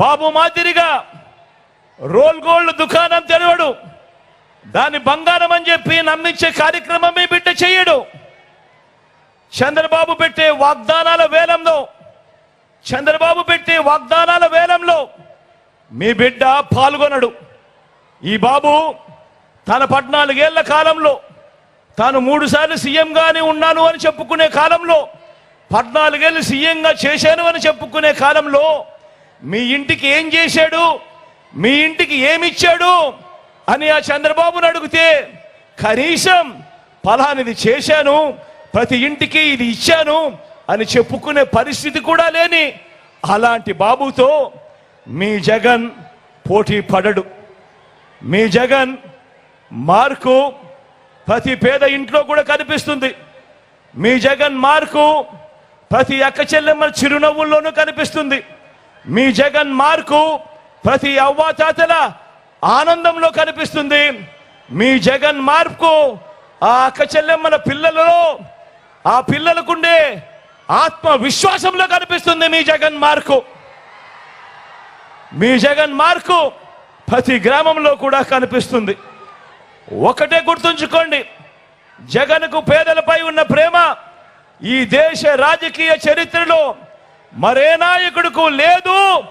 బాబు మాదిరిగా roll gold దుకాణం తెరవడు. దాని బంగారం అని చెప్పి నమ్మించే కార్యక్రమం మీ బిడ్డ చేయడు. చంద్రబాబు పెట్టే వాగ్దానాల వేలంలో చంద్రబాబు పెట్టే వాగ్దానాల వేలంలో మీ బిడ్డ పాల్గొనడు. ఈ బాబు తన పద్నాలుగేళ్ళ కాలంలో తాను మూడుసార్లు సీఎంగానే ఉన్నాను అని చెప్పుకునే కాలంలో పద్నాలుగేళ్ళు సీఎంగా చేశాను అని చెప్పుకునే కాలంలో మీ ఇంటికి ఏం చేశాడు? మీ ఇంటికి ఏమిచ్చాడు? అని ఆ చంద్రబాబును అడిగితే కనీసం ఫలానిది చేశాను ప్రతి ఇంటికి ఇది ఇచ్చాను అని చెప్పుకునే పరిస్థితి కూడా లేని అలాంటి బాబుతో మీ జగన్ పోటీ పడడు. మీ జగన్ మార్కు ప్రతి పేద ఇంట్లో కూడా కనిపిస్తుంది. మీ జగన్ మార్కు ప్రతి అక్క చెల్లెమ్మ చిరునవ్వుల్లోనూ కనిపిస్తుంది. మీ జగన్ మార్కు ప్రతి అవ్వాతాతల ఆనందంలో కనిపిస్తుంది. మీ జగన్ మార్పు ఆ అక్క చెల్లెమ్మల పిల్లలలో ఆ పిల్లలకుండే ఆత్మవిశ్వాసంలో కనిపిస్తుంది మీ జగన్ మార్కు. మీ జగన్ మార్కు ప్రతి గ్రామంలో కూడా కనిపిస్తుంది. ఒకటే గుర్తుంచుకోండి జగన్కు పేదలపై ఉన్న ప్రేమ ఈ దేశ రాజకీయ చరిత్రలో మరే నాయకుడుకు లేదు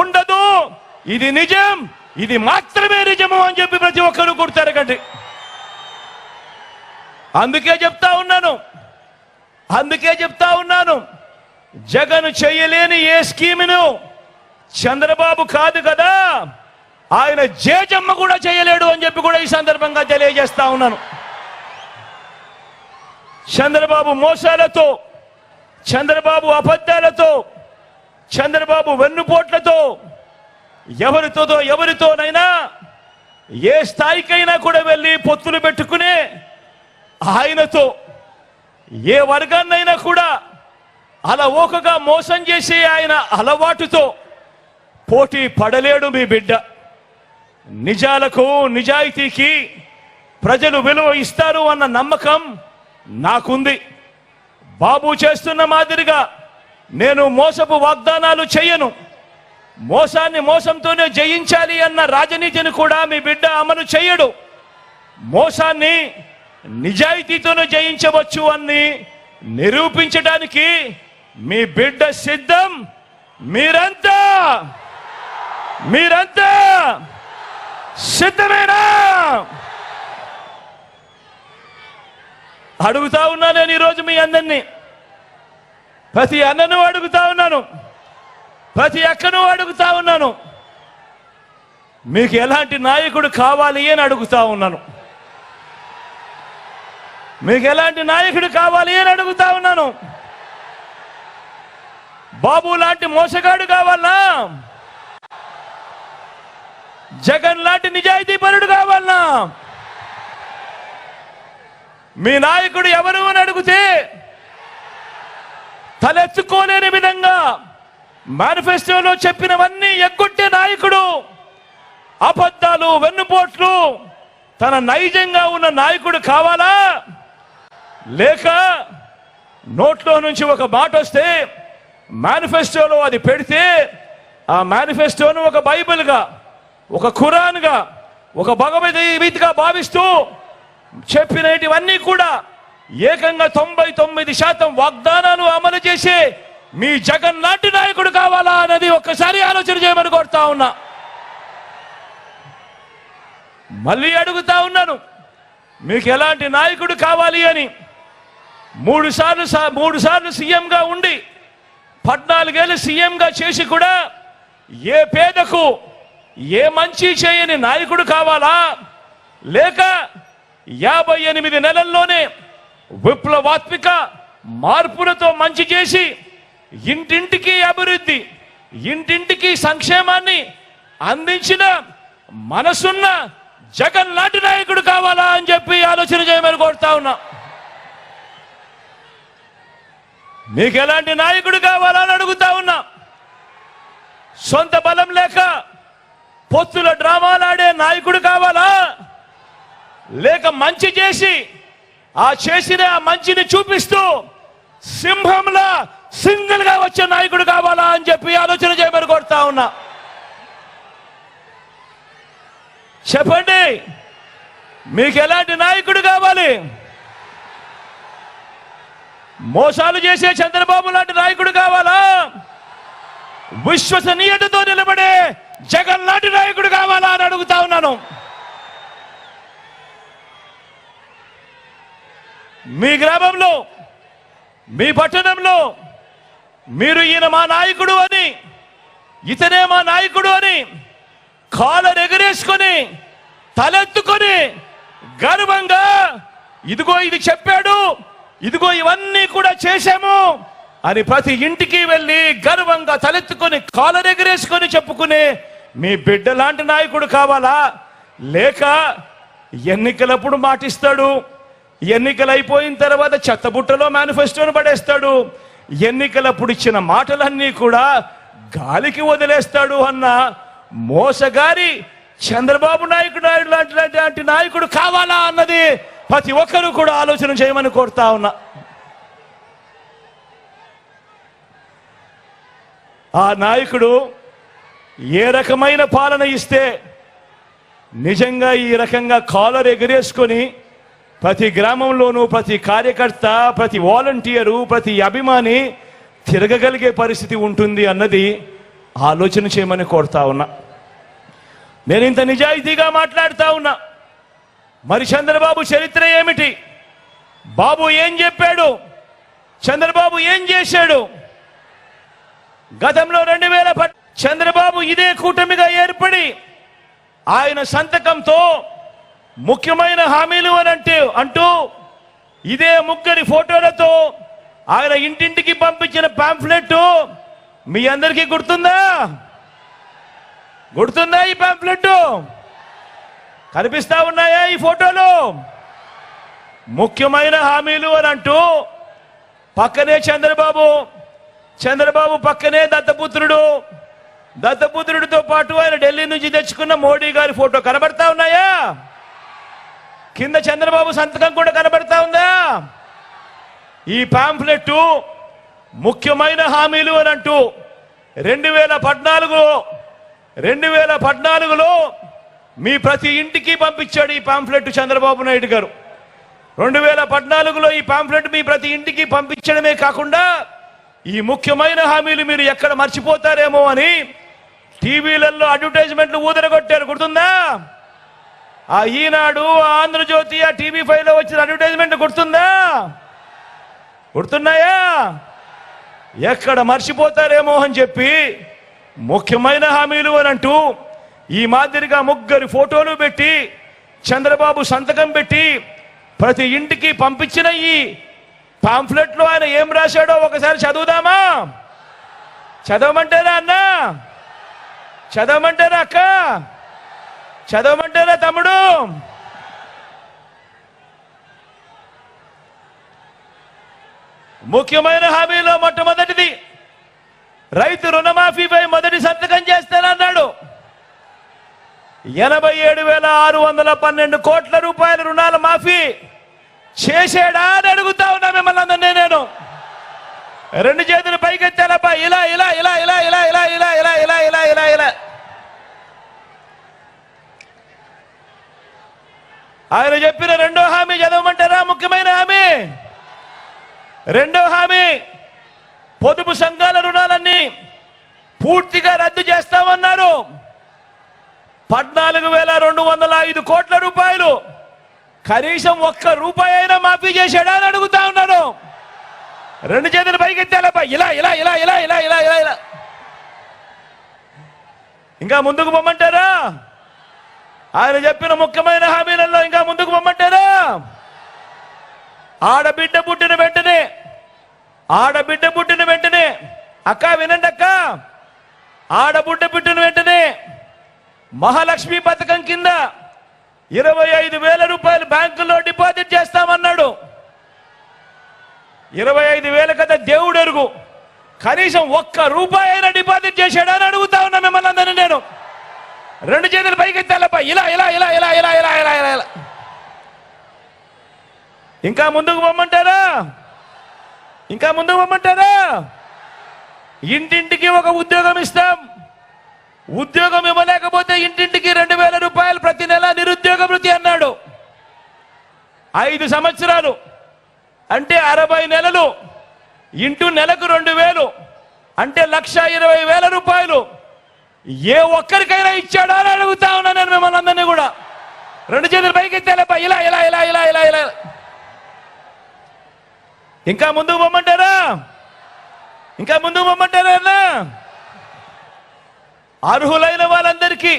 ఉండదు. ఇది నిజం ఇది మాత్రమే నిజము అని చెప్పి ప్రతి ఒక్కరు గుర్తెరగండి అందుకే చెప్తా ఉన్నాను. అందుకే చెప్తా ఉన్నాను. జగన్ చేయలేని ఏ స్కీమును చంద్రబాబు కాదు కదా ఆయన జేజమ్మ కూడా చేయలేడు అని చెప్పి కూడా ఈ సందర్భంగా తెలియజేస్తా ఉన్నాను. చంద్రబాబు మోసాలతో చంద్రబాబు అబద్ధాలతో చంద్రబాబు వెన్నుపోట్లతో ఎవరితోదో ఎవరితోనైనా ఏ స్థాయికైనా కూడా వెళ్ళి పొత్తులు పెట్టుకునే ఆయనతో ఏ వర్గాన్నైనా కూడా అలా ఓకగా మోసం చేసే ఆయన అలవాటుతో పోటీ పడలేడు మీ బిడ్డ. నిజాలకు నిజాయితీకి ప్రజలు విలువ ఇస్తారు అన్న నమ్మకం నాకుంది. బాబు చేస్తున్న మాదిరిగా నేను మోసపు వాగ్దానాలు చేయను. మోసాన్ని మోసంతోనే జయించాలి అన్న రాజనీతిని కూడా మీ బిడ్డ అమలు చేయడు. మోసాన్ని నిజాయితీతోనే జయించవచ్చు అని నిరూపించడానికి మీ బిడ్డ సిద్ధం. మీరంతా మీరంతా సిద్ధమేనా? అడుగుతా ఉన్నా నేను ఈరోజు మీ అందరినీ. ప్రతి అన్నను అడుగుతా ఉన్నాను. ప్రతి అక్కను అడుగుతా ఉన్నాను. మీకు ఎలాంటి నాయకుడు కావాలి అని అడుగుతా ఉన్నాను. మీకు ఎలాంటి నాయకుడు కావాలి అని అడుగుతా ఉన్నాను. బాబు లాంటి మోసగాడు కావాలనా? జగన్ లాంటి నిజాయితీ పరుడు కావాలనా? మీ నాయకుడు ఎవరు అని అడిగితే తలెత్తుకోలేని విధంగా మేనిఫెస్టోలో చెప్పినవన్నీ ఎగ్గొట్టే నాయకుడు అబద్ధాలు వెన్నుపోట్లు తన నైజంగా ఉన్న నాయకుడు కావాలా? లేక నోట్లో నుంచి ఒక మాట వస్తే మేనిఫెస్టోలో అది పెడితే ఆ మేనిఫెస్టోను ఒక బైబిల్గా ఒక ఖురాన్గా ఒక భగవద్గీతగా భావిస్తూ చెప్పినటివన్నీ కూడా ఏకంగా తొంభై తొమ్మిది శాతం వాగ్దానాలు అమలు చేసే మీ జగన్ లాంటి నాయకుడు కావాలా అన్నది ఒక్కసారి ఆలోచన చేయమని కోరుతా ఉన్నా. మళ్ళీ అడుగుతా ఉన్నాను మీకు ఎలాంటి నాయకుడు కావాలి అని. మూడు సార్లు సా- మూడు సార్లు సీఎంగా ఉండి పద్నాలుగేళ్ళు సీఎంగా చేసి కూడా ఏ పేదకు ఏ మంచి చేయని నాయకుడు కావాలా? లేక యాభై ఎనిమిది నెలల్లోనే విప్లవాత్మిక మార్పులతో మంచి చేసి ఇంటింటికి అభివృద్ధి ఇంటింటికి సంక్షేమాన్ని అందించిన మనసున్న జగన్ లాంటి నాయకుడు కావాలా అని చెప్పి ఆలోచన చేయమని కోరుతా ఉన్నా. మీకు ఎలాంటి నాయకుడు కావాలా అని అడుగుతా ఉన్నా. సొంత బలం లేక పొత్తుల డ్రామాలాడే నాయకుడు కావాలా? లేక మంచి చేసి ఆ చేసిన మంచిని చూపిస్తూ సింహంలా సింగిల్గా వచ్చే నాయకుడు కావాలా అని చెప్పి ఆలోచన చేయమని కొడతా ఉన్నా. చెప్పండి మీకు ఎలాంటి నాయకుడు కావాలి? మోసాలు చేసే చంద్రబాబు లాంటి నాయకుడు కావాలా? విశ్వసనీయతతో నిలబడే జగన్ లాంటి నాయకుడు కావాలా అని అడుగుతా ఉన్నాను. మీ గ్రామంలో మీ పట్టణంలో మీరు ఈయన మా నాయకుడు అని ఇతనే మా నాయకుడు అని కాలర్ ఎగరేసుకొని తలెత్తుకొని గర్వంగా ఇదిగో ఇది చెప్పాడు ఇదిగో ఇవన్నీ కూడా చేశాము అని ప్రతి ఇంటికి వెళ్ళి గర్వంగా తలెత్తుకొని కాలర్ ఎగరేసుకొని చెప్పుకునే మీ బిడ్డ లాంటి నాయకుడు కావాలా? లేక ఎన్నికలప్పుడు మాటిస్తాడు? ఎన్నికలు అయిపోయిన తర్వాత చెత్తబుట్టలో మేనిఫెస్టోను పడేస్తాడు. ఎన్నికలప్పుడు ఇచ్చిన మాటలన్నీ కూడా గాలికి వదిలేస్తాడు అన్న మోసగారి చంద్రబాబు నాయకుడు నాయుడు లాంటి లాంటి లాంటి నాయకుడు కావాలా అన్నది ప్రతి ఒక్కరూ కూడా ఆలోచన చేయమని కోరుతా ఉన్నా. ఆ నాయకుడు ఏ రకమైన పాలన ఇస్తే నిజంగా ఈ రకంగా కాలర్ ఎగరేసుకొని ప్రతి గ్రామంలోనూ ప్రతి కార్యకర్త ప్రతి వాలంటీరు ప్రతి అభిమాని తిరగగలిగే పరిస్థితి ఉంటుంది అన్నది ఆలోచన చేయమని కోరుతా ఉన్నా. నేను ఇంత నిజాయితీగా మాట్లాడుతా ఉన్నా. మరి చంద్రబాబు చరిత్ర ఏమిటి? బాబు ఏం చెప్పాడు? చంద్రబాబు ఏం చేశాడు? గతంలో రెండు వేల పట్- చంద్రబాబు ఇదే కూటమిగా ఏర్పడి ఆయన సంతకంతో ముఖ్యమైన హామీలు అని అంటే అంటూ ఇదే ముగ్గురి ఫోటోలతో ఆయన ఇంటింటికి పంపించిన పాంఫ్లెట్ మీ అందరికీ గుర్తుందా? గుర్తుందా ఈ పాంఫ్లెట్ కనిపిస్తా ఉన్నాయా ఈ ఫోటోలు? ముఖ్యమైన హామీలు అని అంటూ పక్కనే చంద్రబాబు చంద్రబాబు పక్కనే దత్తపుత్రుడు దత్తపుత్రుడితో పాటు ఆయన ఢిల్లీ నుంచి తెచ్చుకున్న మోడీ గారి ఫోటో కనబడతా ఉన్నాయా? కింద చంద్రబాబు సంతకం కూడా కనబడతా ఉందా? ఈ పాంఫ్లెట్ ముఖ్యమైన హామీలు అని అంటూ రెండు వేల పద్నాలుగులో రెండు వేల పద్నాలుగులో మీ ప్రతి ఇంటికి పంపించాడు ఈ పాంఫ్లెట్ చంద్రబాబు నాయుడు గారు. రెండు వేల పద్నాలుగులో ఈ పాంఫ్లెట్ మీ ప్రతి ఇంటికి పంపించడమే కాకుండా ఈ ముఖ్యమైన హామీలు మీరు ఎక్కడ మర్చిపోతారేమో అని టీవీలలో అడ్వర్టైజ్మెంట్లు ఊదరగొట్టారు. గుర్తుందా? ఆ ఈనాడు ఆంధ్రజ్యోతి ఆ టీవీ ఫైవ్లో వచ్చిన అడ్వర్టైజ్మెంట్ గుర్తుందా? గుర్తున్నాయా? ఎక్కడ మర్చిపోతారేమో అని చెప్పి ముఖ్యమైన హామీలు అని అంటూ ఈ మాదిరిగా ముగ్గురి ఫోటోలు పెట్టి చంద్రబాబు సంతకం పెట్టి ప్రతి ఇంటికి పంపించిన ఈ పాంఫ్లెట్లో ఆయన ఏం రాశాడో ఒకసారి చదువుదామా? చదవమంటేనా అన్నా? చదవమంటేనా అక్క? చదవమంటారా తమ్ముడు ముఖ్యమైన హామీలో మొట్టమొదటిది రైతు రుణమాఫీపై మొదటి సంతకం చేస్తానన్నాడు ఎనభై ఏడు వేల ఆరు వందల పన్నెండు కోట్ల రూపాయల రుణాల మాఫీ చేసేడా అని అడుగుతా ఉన్నా మిమ్మల్ని అందరినీ నేను రెండు చేతులు పైకెత్తాలబ్బా ఇలా ఇలా ఇలా ఇలా ఇలా ఇలా ఇలా ఇలా ఇలా ఇలా ఇలా ఇలా ఆయన చెప్పిన రెండో హామీ చదవమంటారా ముఖ్యమైన హామీ. రెండో హామీ పొదుపు సంఘాల రుణాలన్నీ పూర్తిగా రద్దు చేస్తామన్నారు. పద్నాలుగు వేల రెండు వందల ఐదు కోట్ల రూపాయలు కనీసం ఒక్క రూపాయి అయినా మాఫీ చేశాడా అని అడుగుతా ఉన్నాను. రెండు చేతులు పైకెత్తాలబ్బా ఇలా ఇలా ఇలా ఇలా ఇలా ఇలా ఇలా ఇలా. ఇంకా ముందుకు పొమ్మంటారా ఆయన చెప్పిన ముఖ్యమైన హామీలలో ఇంకా ముందుకు పొమ్మంటారా ఆడబిడ్డ పుట్టిన వెంటనే ఆడబిడ్డ పుట్టిన వెంటనే అక్క వినండి అక్క ఆడబిడ్డ పుట్టిన వెంటనే మహాలక్ష్మి పథకం కింద ఇరవై ఐదు వేల రూపాయలు బ్యాంకులో డిపాజిట్ చేస్తామన్నాడు. ఇరవై ఐదు వేల కదా దేవుడు అరుగు కనీసం ఒక్క రూపాయి అయినా డిపాజిట్ చేశాడా అని అడుగుతా ఉన్నా మిమ్మల్ని అందరినీ నేను రెండు చేతులు పైకి తెల్లపా ఇలా ఇలా ఇలా ఇలా ఇలా ఇలా ఇలా ఇలా ఇలా. ఇంకా ముందుకు పొమ్మంటారా ఇంకా ముందుకు పొమ్మంటారా ఇంటింటికి ఒక ఉద్యోగం ఇస్తాం. ఉద్యోగం ఇవ్వలేకపోతే ఇంటింటికి రెండు వేల రూపాయలు ప్రతి నెల నిరుద్యోగ వృత్తి అన్నాడు. ఐదు సంవత్సరాలు అంటే అరవై నెలలు ఇంటూ నెలకు రెండు వేలు అంటే లక్ష ఇరవై వేల రూపాయలు. ఏ ఒక్కరికైనా ఇచ్చాడా అని అడుగుతా ఉన్నా నేను మిమ్మల్ని అందరినీ కూడా. రెండు చేతులు పైకి ఎత్తేలేపా ఇలా ఇలా ఇలా ఇలా ఇలా ఇలా. ఇంకా ముందుకు పొమ్మంటారా ఇంకా ముందుకు పొమ్మంటారా అర్హులైన వాళ్ళందరికీ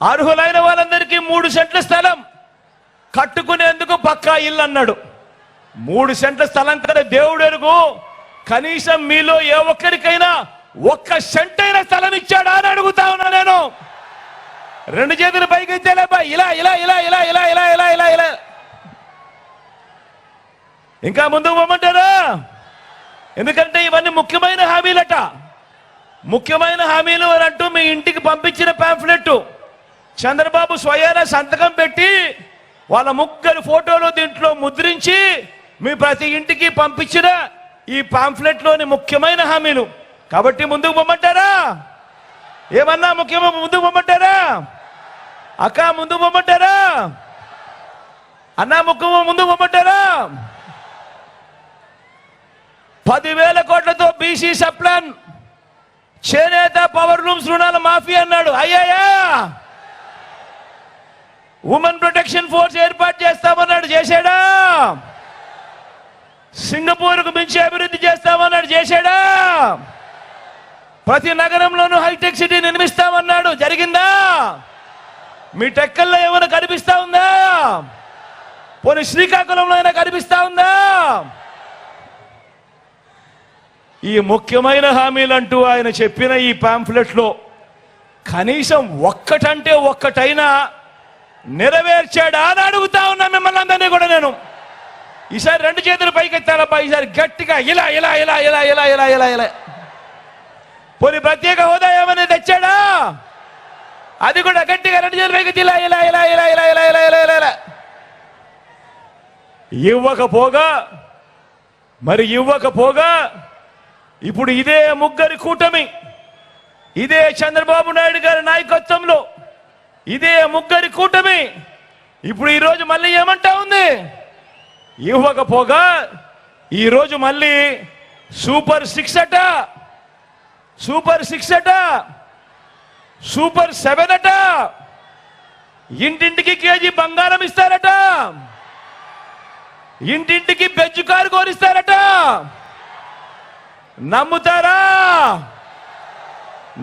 అర్హులైన వాళ్ళందరికీ మూడు సెంట్ల స్థలం కట్టుకునేందుకు పక్కా ఇల్లు అన్నాడు. మూడు సెంట్ల స్థలం కదా దేవుడు ఎరుగు కనీసం మీలో ఏ ఒక్కరికైనా ఒక్క సెంట్ అయిన స్థలం ఇచ్చాడా అని అడుగుతా ఉన్నా నేను. రెండు చేతులు పైకి ఎత్తేలేపా ఇలా ఇలా ఇలా ఇలా ఇలా ఇలా ఇలా ఇలా ఇలా. ఇంకా ముందుకు పోమంటారా? ఎందుకంటే ఇవన్నీ ముఖ్యమైన హామీలట. ముఖ్యమైన హామీలు అని అంటూ మీ ఇంటికి పంపించిన పాంఫ్లెట్ చంద్రబాబు స్వయాన సంతకం పెట్టి వాళ్ళ ముగ్గురు ఫోటోలు దీంట్లో ముద్రించి మీ ప్రతి ఇంటికి పంపించిన ఈ పాంఫ్లెట్లోని ముఖ్యమైన హామీలు. కాబట్టి ముందుకు పొమ్మంటారా? ఏమన్నా ముఖ్యమో ముందుకు పొమ్మంటారా? అక్క ముందుకు పొమ్మంటారా? అన్నా ముఖ్యమో ముందుకు పొమ్మంటారా? పదివేల కోట్లతో బీసీ సప్లాన్ చేనేత పవర్ రూమ్స్ రుణాల మాఫీ అన్నాడు. అయ్యాయా ఉమెన్ ప్రొటెక్షన్ ఫోర్స్ ఏర్పాటు చేస్తామన్నాడు చేశాడా? సింగపూర్కు మించి అభివృద్ధి చేస్తామన్నాడు చేశాడా? ప్రతి నగరంలోనూ హైటెక్ సిటీ నిర్మిస్తామన్నాడు. జరిగిందా? మీ టెక్కల్లో ఏమైనా కనిపిస్తా ఉందా? పోనీ శ్రీకాకుళంలో అయినా కనిపిస్తా ఉందా? ఈ ముఖ్యమైన హామీలంటూ ఆయన చెప్పిన ఈ పాంఫ్లెట్లో కనీసం ఒక్కటంటే ఒక్కటైనా నెరవేర్చాడా అని అడుగుతా ఉన్నా మిమ్మల్ని అందరినీ కూడా నేను. ఈసారి రెండు చేతులు పైకెత్తాలబ్బా ఈసారి గట్టిగా ఇలా ఇలా ఇలా ఇలా ఇలా ఇలా ఇలా ఇలా. పోనీ ప్రత్యేక హోదా ఏమైనా తెచ్చాడా? అది కూడా గట్టిగా రెండు చేతులు పైకి ఇలా ఇలా ఇలా ఇలా ఇలా ఇలా ఇలా ఇలా ఇలా. ఇలా ఇవ్వకపోగా మరి ఇవ్వకపోగా ఇప్పుడు ఇదే ముగ్గురి కూటమి ఇదే చంద్రబాబు నాయుడు గారి నాయకత్వంలో ఇదే ముగ్గురి కూటమి ఇప్పుడు ఈరోజు మళ్ళీ ఏమంటా ఉంది? ఇవ్వకపోగా ఈరోజు మళ్ళీ సూపర్ సిక్స్ అట. సూపర్ సిక్స్ అట. సూపర్ సెవెన్ అట. ఇంటింటికి కేజీ బంగారం ఇస్తారట. ఇంటింటికి బెజ్జు కారు కోరిస్తారట నమ్ముతారా?